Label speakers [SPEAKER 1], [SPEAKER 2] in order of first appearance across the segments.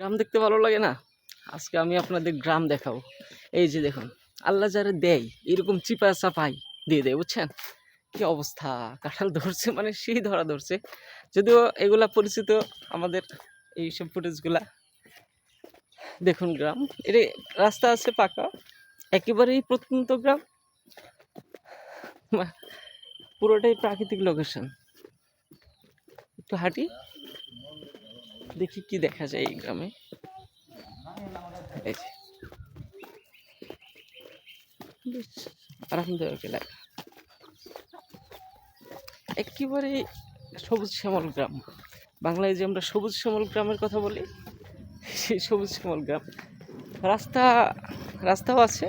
[SPEAKER 1] গ্রাম দেখতে ভালো লাগে না? আজকে আমি আপনাদের গ্রাম দেখাবো। এই যে দেখুন, আল্লাহ যারা দেয়, এরকম চিপা চাপাই দিয়ে দেয়, বুঝছেন? কি অবস্থা? কাঁঠাল ধরছে মানে সেই ধরা ধরছে। যদিও এগুলা পরিচিত আমাদের এইসব ফুটেজগুলা দেখুন গ্রাম, এর রাস্তা আছে পাকা, একেবারেই প্রত্যন্ত গ্রাম। পুরোটাই প্রাকৃতিক লোকেশন একটু হাঁটি। দেখি কি দেখা যায় এই গ্রামে। এই আরামদায়ক এলাকা একেবারে সবুজ শ্যামল গ্রাম। বাংলায় যে আমরা সবুজ শ্যামল গ্রামের কথা বলি, সেই সবুজ শ্যামল গ্রাম। রাস্তা, রাস্তাও আছে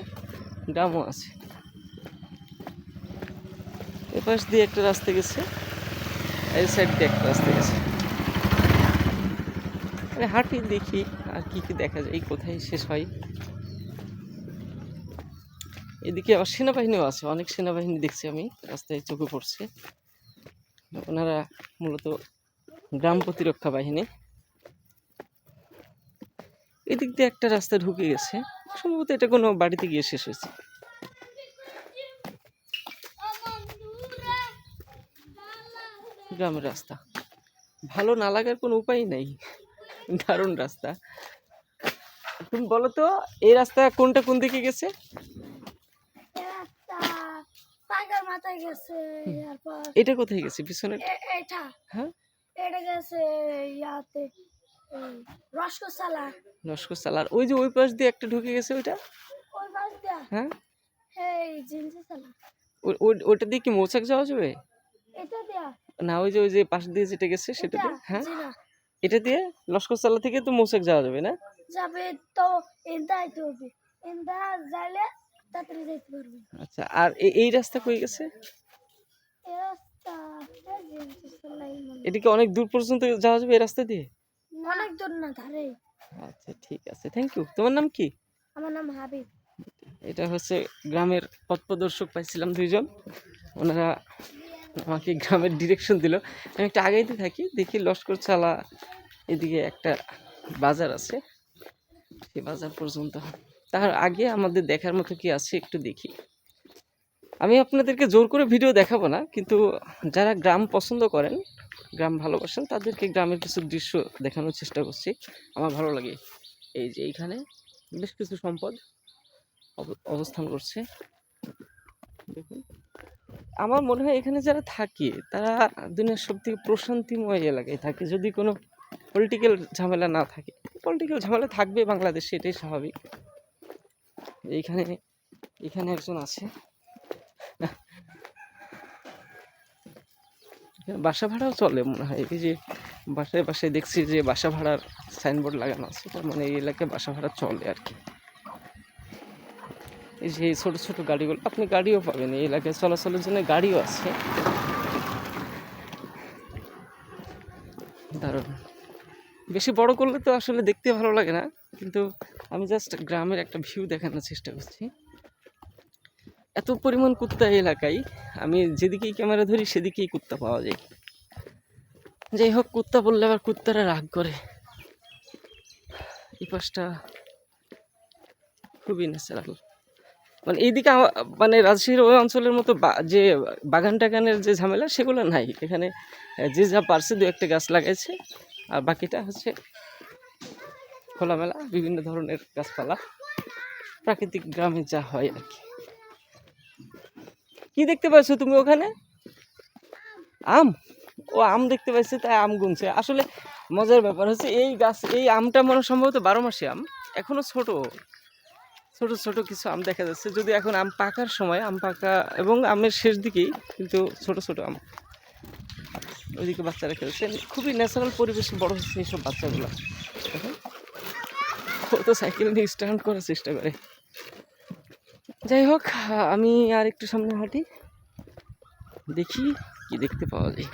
[SPEAKER 1] গ্রামও আছে। এপাশ দিয়ে একটা রাস্তা গেছে, এই সাইড দিয়ে একটা রাস্তা গেছে। হাঁটি দেখি আর কি কি দেখা যায়, এই কোথায় শেষ হয়। এদিকে সেনাবাহিনীও আছে, অনেক সেনাবাহিনী দেখছি আমি, রাস্তায় চোখে পড়ছে। ওনারা মূলত গ্রাম প্রতিরক্ষা বাহিনী। এদিক দিয়ে একটা রাস্তা ঢুকে গেছে, সম্ভবত এটা কোনো বাড়িতে গিয়ে শেষ হয়েছে। গ্রামের রাস্তা। ভালো না লাগার কোনো উপায় নেই। দারুণ রাস্তা। তুমি বলো তো এই রাস্তা কোনটা কোন দিকে গেছে? এটা কোথায় গেছে? পিছনে হ্যাঁ?
[SPEAKER 2] এটা গেছে ইয়াতে রসকসালা।
[SPEAKER 1] লস্কর ওই যে ওই পাশ দিয়ে একটা ঢুকে গেছে ওইটা?
[SPEAKER 2] ওই পাশ দিয়া?
[SPEAKER 1] হ্যাঁ?
[SPEAKER 2] এই
[SPEAKER 1] দিয়ে কি মৌচাক যাওয়া যাবে?
[SPEAKER 2] এটা দিয়া?
[SPEAKER 1] না ওই যে ওই যে পাশ দিয়ে যেটা গেছে সেটা দিয়ে? হ্যাঁ? এটা দিয়ে লস্কর সালা থেকে তো মৌচাক যাওয়া যাবে না?
[SPEAKER 2] যাবে তো এনটা আইতে হবে। এনটা যাইলে তাড়াতাড়ি যাইতে পারবে।
[SPEAKER 1] আচ্ছা আর এই রাস্তা কই গেছে? এটা কি অনেক দূর পর্যন্ত যাওয়া যাবে এই রাস্তা দিয়ে?
[SPEAKER 2] অনেক দূর না ধারে।
[SPEAKER 1] আচ্ছা ঠিক আছে থ্যাংক ইউ তোমার নাম কি?
[SPEAKER 2] আমার নাম হাবিব।
[SPEAKER 1] এটা হচ্ছে গ্রামের পথ প্রদর্শক পাইছিলাম দুইজন। ওনারা আমাকে গ্রামের ডিরেকশন দিল। আমি একটু আগাইতে থাকি, দেখি লস্কর চালা এদিকে একটা বাজার আছে। সেই বাজার পর্যন্ত। তার আগে আমাদের দেখার মতো কি আছে একটু দেখি। আমি আপনাদেরকে জোর করে ভিডিও দেখাবো না, কিন্তু যারা গ্রাম পছন্দ করেন, গ্রাম ভালোবাসেন, তাদেরকে গ্রামের কিছু দৃশ্য দেখানোর চেষ্টা করছি। আমার ভালো লাগে এই যে এইখানে বেশ কিছু সম্পদ অব- অবস্থান করছে। দেখুন। আমার মনে হয় এখানে যারা থাকে তারা দুনিয়ার সব থেকে প্রশান্তিময় এলাকায় থাকে। যদি কোনো পলিটিক্যাল ঝামেলা না থাকে। পলিটিক্যাল ঝামেলা থাকবে বাংলাদেশে এটাই স্বাভাবিক। এইখানে এখানে একজন আছে। বাসা ভাড়াও চলে মনে হয়। এই যে বাসায় বাসায় দেখছি যে বাসা ভাড়ার সাইনবোর্ড লাগানো আছে। তার মানে এই এলাকায় বাসা ভাড়া চলে আর কি। যে এই ছোটো ছোটো গাড়িগুলো, আপনি গাড়িও পাবেন এই এলাকায়, চলাচলের জন্য গাড়িও আছে। দারুণ। বেশি বড় করলে তো আসলে দেখতে ভালো লাগে না, কিন্তু আমি জাস্ট গ্রামের একটা ভিউ দেখানোর চেষ্টা করছি। এত পরিমাণ কুত্তা এলাকায়, আমি যেদিকেই ক্যামেরা ধরি সেদিকেই কুত্তা পাওয়া যায়। যাই হোক, কুত্তা বললে আবার কুত্তারা রাগ করে। এই পাশটা খুবই ন্যাচারাল মানে এইদিকে মানে রাজশাহীর ওই অঞ্চলের মতো যে বাগান টাগানের যে ঝামেলা, সেগুলো নাই। এখানে যে যা পারছে দু একটা গাছ লাগাইছে। আর বাকিটা হচ্ছে খোলামেলা, বিভিন্ন ধরনের গাছপালা। প্রাকৃতিক গ্রামে যা হয় আর কি। কি দেখতে পাচ্ছ তুমি ওখানে? আম? ও, আম দেখতে পাচ্ছি তাই আম গুনছে। আসলে মজার ব্যাপার হচ্ছে, এই গাছ, এই আমটা মনে সম্ভবত বারো মাসে আম। এখনও ছোট। ছোট ছোট কিছু আম দেখা যাচ্ছে। যদি এখন আম পাকার সময়, আম পাকা এবং আমের শেষ দিকেই কিন্তু ছোট ছোট আম। ওইদিকে বাচ্চারা খেলছে। খুবই ন্যাচারাল পরিবেশে বড় হচ্ছে এইসব বাচ্চাগুলো। তো সাইকেল নিয়ে স্ট্যান্ড করার চেষ্টা করে। যাই হোক, আমি আর একটু সামনে হাঁটি। দেখি কি দেখতে পাওয়া যায়।